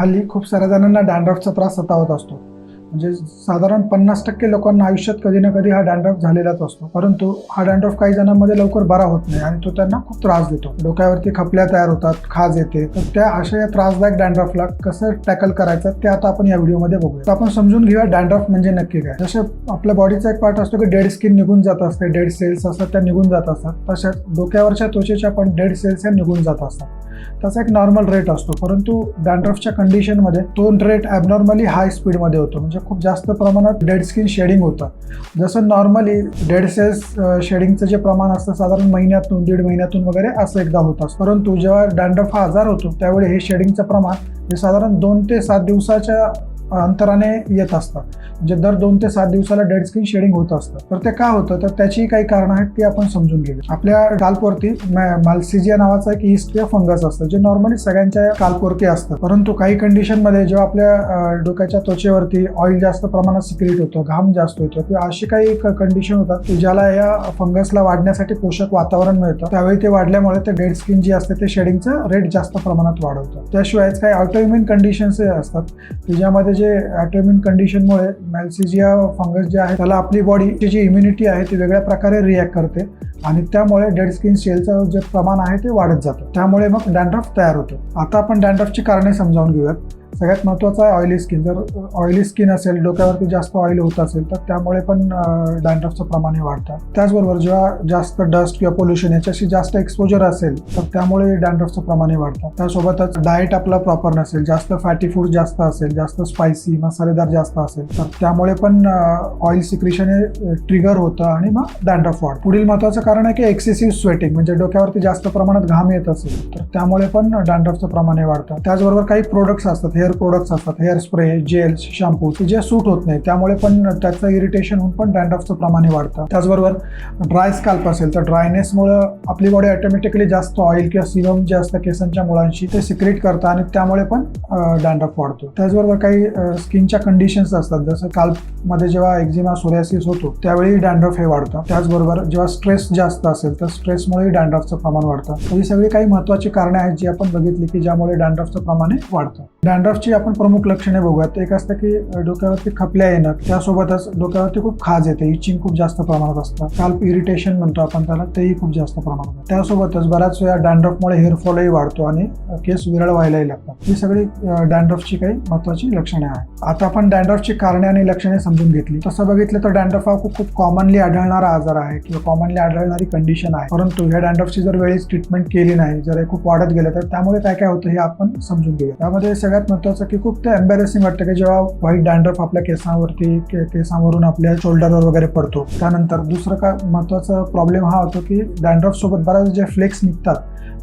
हल्ली खूप साऱ्या जणांना डॅन्ड्रफचा त्रास सतावत असतो. म्हणजे साधारण पन्नास टक्के लोकांना आयुष्यात कधी ना कधी हा डॅन्ड्रफ झालेलाच असतो. परंतु हा डॅन्ड्रफ काही जणांमध्ये लवकर बरा होत नाही आणि तो त्यांना खूप त्रास देतो. डोक्यावरती खपल्या तयार होतात खाज येते. तर त्या अशा या त्रासदायक डॅन्ड्रफला कसं टॅकल करायचं ते आता आपण या व्हिडिओमध्ये बघूया. तर आपण समजून घेऊया डॅन्ड्रफ म्हणजे नक्की काय. जसे आपल्या बॉडीचा एक पार्ट असतो की डेड स्किन निघून जात असते डेड सेल्स असतात त्या निघून जात असतात. तशाच डोक्यावरच्या त्वचेच्या पण डेड सेल्स ह्या निघून जात असतात. त्याचा एक नॉर्मल रेट असतो. परंतु डॅन्ड्रफच्या कंडिशनमध्ये तो रेट ॲबनॉर्मली हाय स्पीडमध्ये होतो. म्हणजे खूप जास्त प्रमाणात डेड स्किन शेडिंग होतं. जसं नॉर्मली डेड सेल्स शेडिंगचं जे प्रमाण असतं साधारण महिन्यातून दीड महिन्यातून वगैरे असं एकदा होत असतं. परंतु जेव्हा डॅन्ड्रफ हा आजार होतो त्यावेळी हे शेडिंगचं प्रमाण हे साधारण दोन ते सात दिवसाच्या अंतराने येत असतात. म्हणजे दर दोन ते सात दिवसाला डेड स्किन शेडिंग होत असतं. तर ते का होतं? तर त्याची काही कारणं आहेत ती आपण समजून घेऊ आपल्या काल्पवरती माल्सिजिया नावाचा एक इस्ट किंवा फंगस असतं जे नॉर्मली सगळ्यांच्या काल्पवरती असतं. परंतु काही कंडिशनमध्ये जेव्हा आपल्या डोक्याच्या त्वचेवरती ऑइल जास्त प्रमाणात सिक्रेट होतं घाम जास्त होतो किंवा अशी काही कंडिशन होतात की ज्याला या फंगसला वाढण्यासाठी पोषक वातावरण मिळतं त्यावेळी ते वाढल्यामुळे ते डेड स्किन जी असते ते शेडिंगचं रेट जास्त प्रमाणात वाढवतं. त्याशिवायच काही ऑटोइम्युन कंडिशन्स असतात की ज्यामध्ये जे ॲटोमिन कंडिशनमुळे मॅल्सिजिया फंगस जे आहे त्याला आपली बॉडीची जी इम्युनिटी आहे ती वेगळ्या प्रकारे रिॲक्ट करते. आणि त्यामुळे डेड स्किन सेलचं जे प्रमाण आहे ते वाढत जातं. त्यामुळे मग डॅन्ड्रफ तयार होतो. आता आपण डॅन्ड्रफची कारणे समजावून घेऊयात. सगळ्यात महत्त्वाचं आहे ऑइली स्किन जर ऑइली स्किन असेल डोक्यावरती जास्त ऑइल होत असेल तर त्यामुळे पण डॅन्ड्रफचं प्रमाण हे वाढतं. त्याचबरोबर जेव्हा जास्त डस्ट किंवा पोल्युशन याच्याशी जास्त एक्सपोजर असेल तर त्यामुळे डॅन्ड्रफचं प्रमाण हे वाढतं. त्यासोबतच डाएट आपलं प्रॉपर नसेल जास्त फॅटी फूड जास्त असेल जास्त स्पायसी मसालेदार जास्त असेल तर त्यामुळे पण ऑइल सिक्रेशन हे ट्रिगर होतं आणि मग डॅन्ड्रफ वाढ पुढील महत्त्वाचं कारण आहे की एक्सेसिव्ह स्वेटिंग म्हणजे डोक्यावरती जास्त प्रमाणात घाम येत असेल तर त्यामुळे पण डॅन्ड्रफचं प्रमाण हे वाढतं. त्याचबरोबर काही प्रोडक्ट्स असतात हे हेअर प्रोडक्ट्स असतात हेअर स्प्रे जेल्स शॅम्पू जे सूट होत नाही त्यामुळे पण त्याचं इरिटेशन होऊन पण डॅन्ड्रफचं प्रमाण वाढतं. त्याचबरोबर ड्राय स्काल्प असेल तर ड्रायनेसमुळं आपली बॉडी ऑटोमॅटिकली जास्त ऑइल किंवा सिरम जे असतं केसांच्या मुळांशी ते सिक्रेट करतं आणि त्यामुळे पण डॅन्ड्रफ वाढतो. त्याचबरोबर काही स्किनच्या कंडिशन्स असतात जसं काल्पमध्ये जेव्हा एक्झिमा सोरियासिस होतो त्यावेळी डँड्रफ हे वाढतं. त्याचबरोबर जेव्हा स्ट्रेस जास्त असेल तर स्ट्रेसमुळेही डँड्रफचं प्रमाण वाढतं. ही सगळी काही महत्त्वाची कारणे आहेत जी आपण बघितली की ज्यामुळे डँड्रफचं प्रमाण हे वाढतं. डॅन्ड्रफची आपण प्रमुख लक्षणे बघूयात. एक असतं की डोक्यावरती खपल्या येणं त्यासोबतच डोक्यावरती खूप खाज येते इचिंग खूप जास्त प्रमाणात असतं काल्प इरिटेशन म्हणतो आपण त्याला तेही खूप जास्त प्रमाणात त्यासोबतच बऱ्याच वेळा डॅन्ड्रफमुळे हेअरफॉलही वाढतो आणि केस विरळ व्हायलाही लागतात. ही सगळी डॅन्ड्रफची काही महत्त्वाची लक्षणे आहेत. आता आपण डॅन्ड्रफची कारणे आणि लक्षणे समजून घेतली. तसं बघितलं तर डॅन्ड्रफ हा खूप खूप कॉमनली आढळणारा आजार आहे किंवा कॉमनली आढळणारी कंडिशन आहे. परंतु ह्या डॅन्ड्रफची जर वेळेस ट्रीटमेंट केली नाही जर हे खूप वाढत गेलं तर त्यामुळे काय काय होतं हे आपण समजून घेऊया. त्यामध्ये सगळ्यात महत्त्वाचं की खूप ते एम्बॅरेसिंग वाटतं की जेव्हा व्हाईट डॅन्ड्रफ आपल्या केसांवरती के- केसांवरून आपल्या शोल्डरवर वगैरे पडतो. त्यानंतर दुसरं काय महत्त्वाचा प्रॉब्लेम हा होतो की डॅन्ड्रफ सोबत बऱ्याच जे फ्लेक्स निघतात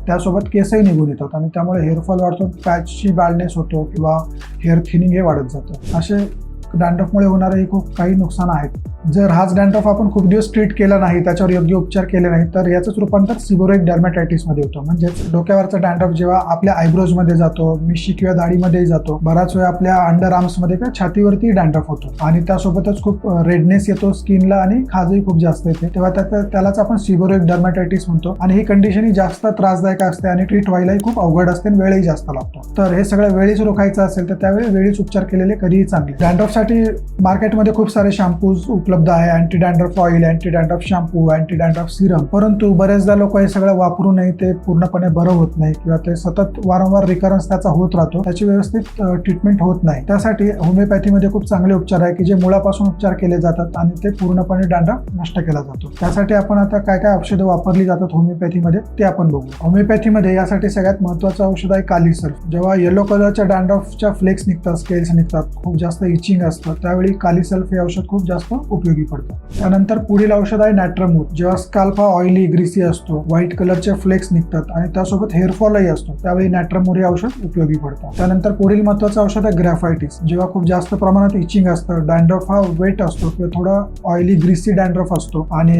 त्यासोबत केसही निघून येतात आणि त्यामुळे हेअरफॉल वाढतो पॅचची बॅडनेस होतो किंवा हेअर थिनिंग हे वाढत जातं. असे डॅन्ड्रफमुळे होणारे खूप काही नुकसान आहेत. जर हाच डॅन्ड्रफ आपण खूप दिवस ट्रीट केला नाही त्याच्यावर योग्य उपचार केले नाही तर याचंच रूपांतर सिबोरेक डर्मॅटायटिसमध्ये होतं. म्हणजेच डोक्यावरचा डॅन्ड्रफ जेव्हा आपल्या आयब्रोजमध्ये जातो मिशी किंवा दाढीमध्ये जातो बराच वेळ आपल्या अंडर आर्म्समध्ये किंवा छातीवरती डॅन्ड्रफ होतो. आणि त्यासोबतच खूप रेडनेस येतो स्किनला आणि खाजही खूप जास्त येते. तेव्हा त्याचा त्यालाच आपण सिबोरेक डर्मॅटायटिस म्हणतो. आणि ही कंडिशन ही जास्त त्रासदायक असते आणि ट्रीट व्हायलाही खूप अवघड असते आणि वेळही जास्त लागतो. तर हे सगळं वेळीच रोखायचं असेल तर त्यावेळी वेळीच उपचार केलेले कधीही चांगले. डॅन्ड्रफसाठी मार्केटमध्ये खूप सारे शॅम्पूज उपलब्ध उपलब्ध आहे. Anti dandruff oil anti dandruff shampoo anti dandruff serum परंतु बरेचदा लोक हे सगळं वापरूनही ते पूर्णपणे बरं होत नाही किंवा ते सतत वारंवार रिकरन्स त्याचा होत राहतो. त्याची व्यवस्थित ट्रीटमेंट होत नाही. त्यासाठी होमिओपॅथीमध्ये खूप चांगले उपचार आहे की जे मुळापासून उपचार केले जातात आणि ते पूर्णपणे डँड्रफ नष्ट केला जातो. त्यासाठी आपण आता काय काय औषधं वापरली जातात होमिओपॅथीमध्ये ते आपण बघू. होमिओपॅथीमध्ये यासाठी सगळ्यात महत्त्वाचं औषध आहे कालीसल्फ जेव्हा येलो कलरच्या डँड्रफच्या फ्लेक्स निघतात स्केल्स निघतात खूप जास्त इचिंग असतं त्यावेळी काली सल्फ हे औषध खूप जास्त उपयोगी पडतो. त्यानंतर पुढील औषध आहे नॅट्रमूथ जेव्हा स्काल्प हा ऑइली ग्रीसी असतो व्हाईट कलरचे फ्लेक्स निघतात आणि त्यासोबत हेअरफॉलही असतो त्यावेळी नॅट्रमूर हे औषध उपयोगी पडतं. त्यानंतर पुढील महत्त्वाचं औषध आहे ग्रॅफायटिस जेव्हा खूप जास्त प्रमाणात इचिंग असतं डॅन्ड्रफ हा वेट असतो किंवा थोडा ऑइली ग्रीसी डॅन्ड्रफ असतो आणि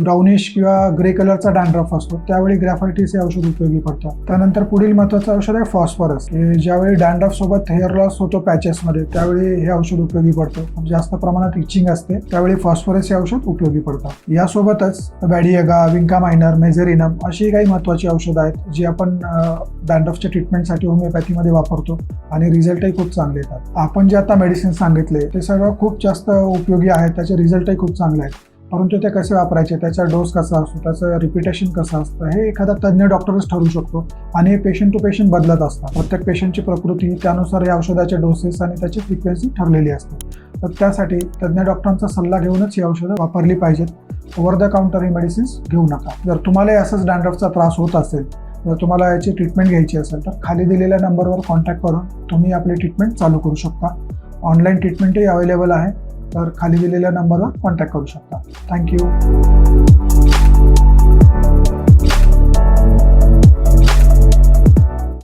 ब्राउनिश किंवा ग्रे कलरचा डॅन्ड्रफ असतो त्यावेळी ग्रॅफायटिस हे औषध उपयोगी पडतं. त्यानंतर पुढील महत्त्वाचं औषध आहे फॉस्फरस ज्यावेळी डॅन्ड्रफ सोबत हेअर लॉस होतो पॅचेसमध्ये त्यावेळी हे औषध उपयोगी पडतं. खूप जास्त प्रमाणात इचिंग असते त्या त्यावेळी फॉस्फरस हे औषध उपयोगी पडतात. यासोबतच बॅडियगा विंका मायनर मेझेरिनम अशी काही महत्त्वाची औषधं आहेत जी आपण डॅन्ड्रफच्या ट्रीटमेंटसाठी होमिओपॅथीमध्ये वापरतो आणि रिझल्टही खूप चांगले येतात. आपण जे आता मेडिसिन सांगितले ते सगळं खूप जास्त उपयोगी आहेत त्याचे रिझल्टही खूप चांगले आहेत. परंतु ते कसे वापरायचे त्याचा डोस कसा असतो त्याचं रिपिटेशन कसं असतं हे एखादा तज्ज्ञ डॉक्टरच ठरू शकतो आणि हे पेशंट टू पेशंट बदलत असतात. प्रत्येक पेशंटची प्रकृती त्यानुसार या औषधाचे डोसेस आणि त्याची फ्रिक्वेन्सी ठरलेली असते. तर त्यासाठी तज्ज्ञ डॉक्टरांचा सल्ला घेऊनच ही औषधं वापरली पाहिजेत. ओव्हर द काउंटर ही मेडिसिन्स घेऊ नका. जर तुम्हाला असंच डॅन्ड्रफचा त्रास होत असेल जर तुम्हाला याची ट्रीटमेंट घ्यायची असेल तर खाली दिलेल्या नंबरवर कॉन्टॅक्ट करून तुम्ही आपली ट्रीटमेंट चालू करू शकता. ऑनलाईन ट्रीटमेंटही अवेलेबल आहे तर खाली दिलेल्या नंबरवर कॉन्टॅक्ट करू शकता. थँक्यू